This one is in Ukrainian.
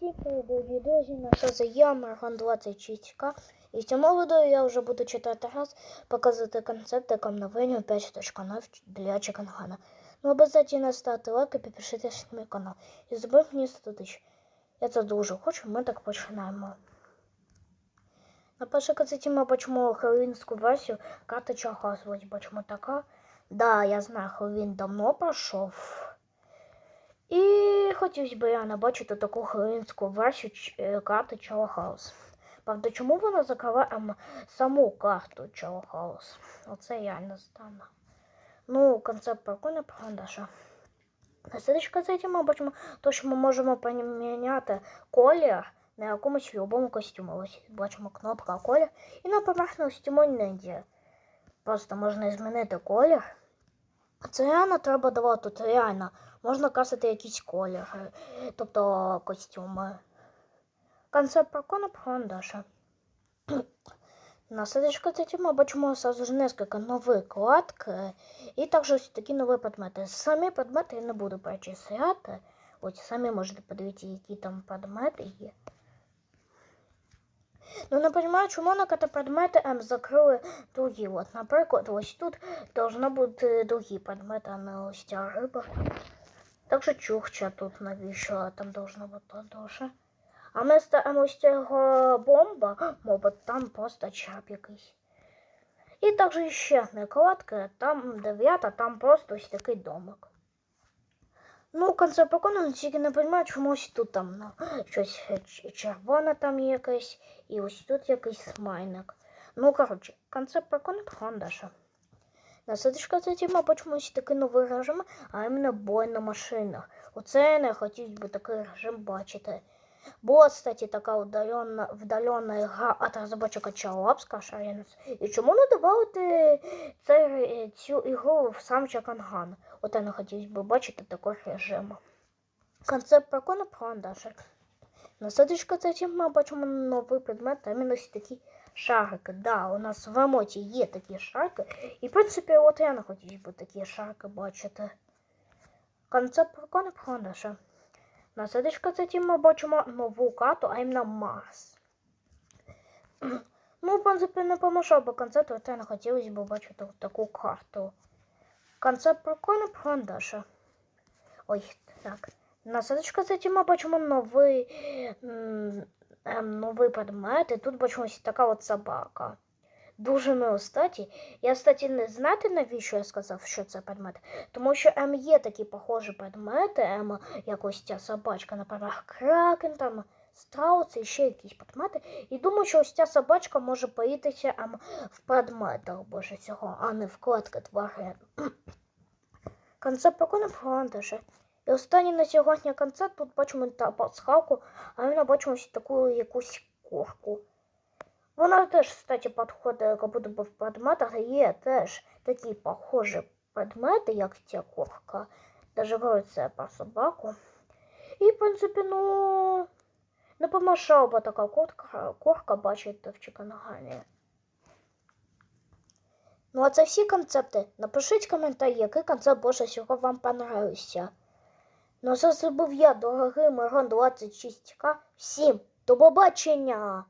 Всім привіт, друзі, наша я Марган 26К. І в цьому відео я вже буду читати раз, показувати концепт обновлення 5.0 для Чекангана. Ну, обов'язково ставте лайк і підпишитесь на мій канал. І зробив мені 100 тисяч. Я це дуже хочу, ми так починаємо. На першій концерті ми бачимо хеллоуінську версію карти Чахасович. Бачимо така. Да, я знаю, Хеллоуін давно пройшов. І хотілося б я набачити таку хеллоуінську версію карти Чела Хаус. Правда, чому вона закриває ем, саму карту Чела Хаус? Оце я не знаю. Ну, концепт прикольний, правда, що. На слідчій концерті ми бачимо, то, що ми можемо поміняти колір на якомусь любому костюму. Ось бачимо кнопка колір. І на поверхності монеті. Просто можна змінити колір. Це реально треба давати тут реально. Можна красити якісь кольори, тобто костюми. Концепт прикольно Даша. На следующей ми бачимо сразу ж несколько нових кладки і також ось такі нові предмети. Самі предмети я не буду перечисляти. Ось самі можете подивитися, які там предмети є. Ну, не розумію, чому на предмети М закрили другі. От, наприклад, ось тут должна бути другі предмети, а не ось ця риба. Так що чухча тут навіщо там должна бути дуже. А ми ставимо ось цього бомба, мабуть, там просто чап якийсь. І також ще одна кладка, там дев'ята, там просто ось такий домик. Ну, концепт прикольно, тільки не розумію, чому ось тут там ну, щось червоне там є якесь, і ось тут якийсь смайник. Ну, коротше, концепт прикольний, Хондаша. На садочка це тема почомусь такий новий режим, а іменно бой на машинах. Оце я не хотів би такий режим бачити. Була, кстати, така удалена, вдалена гра от розробочика Чалапска Шарінус. І чому не давати цей, цю ігру в сам Чаканган? От я не хотів би бачити такий режим. Концепт прикольно Даша. На садочка це тема бачимо новий предмет, а ось такі шарики. Да, у нас в емоті є такі шарики. І, в принципі, от я не хотів би такі шарики бачити. Концепт прикольний Даша. На садочка це ми бачимо нову карту, а іменно Марс. Ну, в принципі, не помішав би концепт, от я не хотілося б бачити таку карту. Концепт прикольний Даша. Ой, так. На садочка це ми бачимо новий, ем, новий предмет, і тут бачимо ось така от собака. Дуже мило, статі. Я, кстати, не знати, навіщо я сказав, що це предмет. Тому що ем, є такі похожі предмети, ем, як ось ця собачка, наприклад, кракен, там, страус і ще якісь предмети. І думаю, що ось ця собачка може поїтися ем, в предметах боже цього, а не в кладки тварин. Концепт прикольно фронтише. І останній на сьогодні концепт тут бачимо та пасхалку, а ми бачимо ось таку якусь кошку. Вона теж, кстати, підходить, як будто в предметах, є теж такі похожі предмети, як ця кошка. Даже говориться про собаку. І, в принципі, ну, не помішала би така кошка, кошка бачити в Чиканагані. Ну, а це всі концепти. Напишіть коментарі, який концепт більше всього вам понравився. Ну, це був я, дорогий Мирон 26К. Всім до побачення!